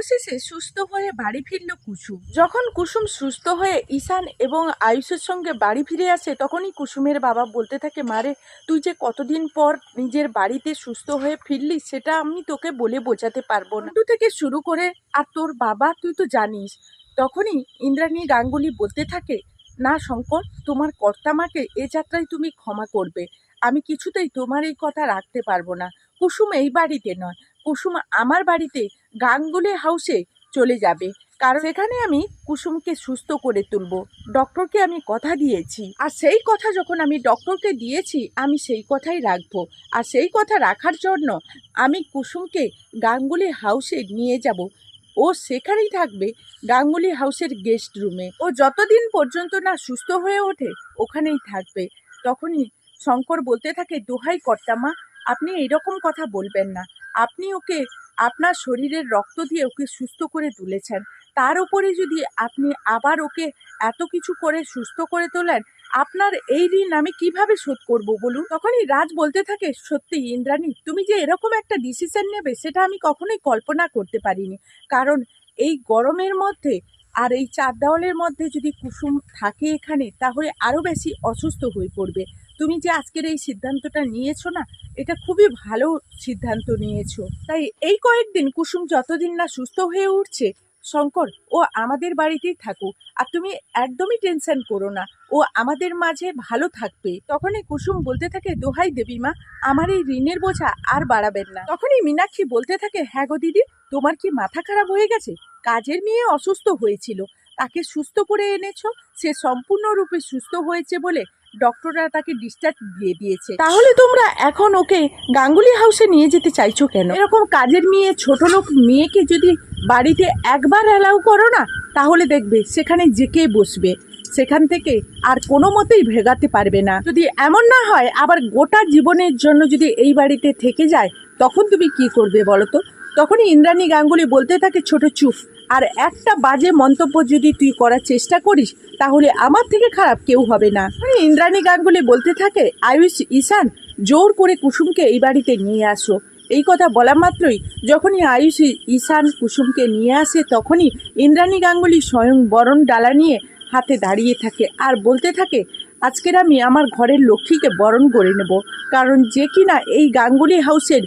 অবশেষে সুস্থ হয়ে বাড়ি ফিরল কুসুম। যখন কুসুম সুস্থ হয়ে ঈশান এবং আয়ুষের সঙ্গে বাড়ি ফিরে আসে, তখনই কুসুমের বাবা বলতে থাকে মারে তুই যে কতদিন পর নিজের বাড়িতে সুস্থ হয়ে ফিরলি, সেটা আমি তোকে বলে বোঝাতে পারব না। তুই থেকে শুরু করে, আর তোর বাবা, তুই তো জানিস। তখনই ইন্দ্রাণী গাঙ্গুলি বলতে থাকে, না শঙ্কর, তোমার কর্তামাকে এ যাত্রায় তুমি ক্ষমা করবে। আমি কিছুতেই তোমার এই কথা রাখতে পারব না। কুসুম এই বাড়িতে নয়। কুসুম আমার বাড়িতে গাঙ্গুলি হাউসে চলে যাবে। কারণ সেখানে আমি কুসুমকে সুস্থ করে তুলব। ডক্টরকে আমি কথা দিয়েছি। আর সেই কথা যখন আমি ডক্টরকে দিয়েছি, আমি সেই কথাই রাখব। আর সেই কথা রাখার জন্য আমি কুসুমকে গাঙ্গুলি হাউসে নিয়ে যাব। ও সেখানেই থাকবে গাঙ্গুলি হাউসের গেস্ট রুমে ও যতদিন পর্যন্ত না সুস্থ হয়ে ওঠে, ওখানেই থাকবে। তখনই শঙ্কর বলতে থাকে, দোহাই কর্তামা আপনি এইরকম কথা বলবেন না। আপনি ওকে আপনার শরীরের রক্ত দিয়ে ওকে সুস্থ করে তুলেছেন। তার উপরে যদি আপনি আবার ওকে এত কিছু করে সুস্থ করে তোলেন, আপনার এই ঋণ আমি কীভাবে শোধ করব বলুন? তখনই রাজ বলতে থাকে, সত্যি ইন্দ্রাণী, তুমি যে এরকম একটা ডিসিশন নেবে, সেটা আমি কখনোই কল্পনা করতে পারিনি। কারণ এই গরমের মধ্যে আর এই চার দেওয়ালের মধ্যে যদি কুসুম থাকে এখানে, তাহলে আরও বেশি অসুস্থ হয়ে পড়বে। তুমি যে আজকের এই সিদ্ধান্তটা নিয়েছো না, এটা খুবই ভালো সিদ্ধান্ত নিয়েছো। তাই এই কয়েকদিন কুসুম যতদিন না সুস্থ হয়ে উঠছে, শঙ্কর, ও আমাদের বাড়িতেই থাকুক। আর তুমি একদমই টেনশন করো না, ও আমাদের মাঝে ভালো থাকবে। তখনই কুসুম বলতে থাকে, দোহাই দেবী মা, আমার এই ঋণের বোঝা আর বাড়াবেন না। তখনই মীনাক্ষী বলতে থাকে হ্যাঁ গো দিদি, তোমার কি মাথা খারাপ হয়ে গেছে? কাজের মেয়ে অসুস্থ হয়েছিল। তাকে সুস্থ করে এনেছো, সে সম্পূর্ণরূপে সুস্থ হয়েছে বলে ডক্টররা তাকে ডিসচার্জ দিয়ে দিয়েছে। তাহলে তোমরা এখন ওকে গাঙ্গুলি হাউসে নিয়ে যেতে চাইছো কেন? এরকম কাজের মেয়ে, ছোট লোক মেয়েকে যদি বাড়িতে একবার অ্যালাউ করো না, তাহলে দেখবে সেখানে জেকে বসবে, সেখান থেকে আর কোনো মতেই ভেগাতে পারবে না। যদি এমন না হয়, আবার গোটা জীবনের জন্য যদি এই বাড়িতে থেকে যায়, তখন তুমি কি করবে বলো তো? তখনই ইন্দ্রাণী গাঙ্গুলি বলতে থাকে, ছোট চুপ আর একটা বাজে মন্তব্য যদি তুই করার চেষ্টা করিস, তাহলে আমার থেকে খারাপ কেউ হবে না। ইন্দ্রাণী গাঙ্গুলি বলতে থাকে, আয়ুষ, ঈশান, জোর করে কুসুমকে এই বাড়িতে নিয়ে আসো। এই কথা বলা মাত্রই যখনই আয়ুষ, ঈশান কুসুমকে নিয়ে আসে, তখনই ইন্দ্রাণী গাঙ্গুলি স্বয়ং বরণ ডালা নিয়ে হাতে দাঁড়িয়ে থাকে আর বলতে থাকে, আজকের আমি আমার ঘরের লক্ষ্মীকে বরণ করে নেব, কারণ যে কিনা এই গাঙ্গুলি হাউসের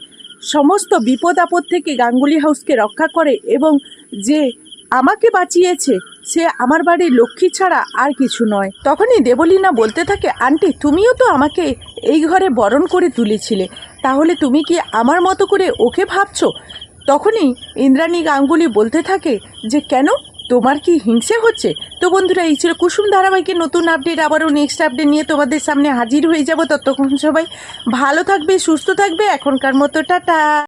সমস্ত বিপদ আপদ থেকে গাঙ্গুলি হাউসকে রক্ষা করে এবং যে আমাকে বাঁচিয়েছে, সে আমার বাড়ির লক্ষ্মী ছাড়া আর কিছু নয়। তখনই দেবলীনা বলতে থাকে, আন্টি, তুমিও তো আমাকে এই ঘরে বরণ করে তুলেছিলে। তাহলে তুমি কি আমার মতো করে ওকে ভাবছ? তখনই ইন্দ্রাণী গাঙ্গুলি বলতে থাকে, যে কেন? তোমার কি হিংসে হচ্ছে? তো বন্ধুরা, এই ছিল কুসুম ধারাবাহিকের নতুন আপডেট আবারও নেক্সট আপডেট নিয়ে তোমাদের সামনে হাজির হয়ে যাব ততক্ষণ সবাই। ভালো থাকবে, সুস্থ থাকবে। এখনকার মতো, টাটা।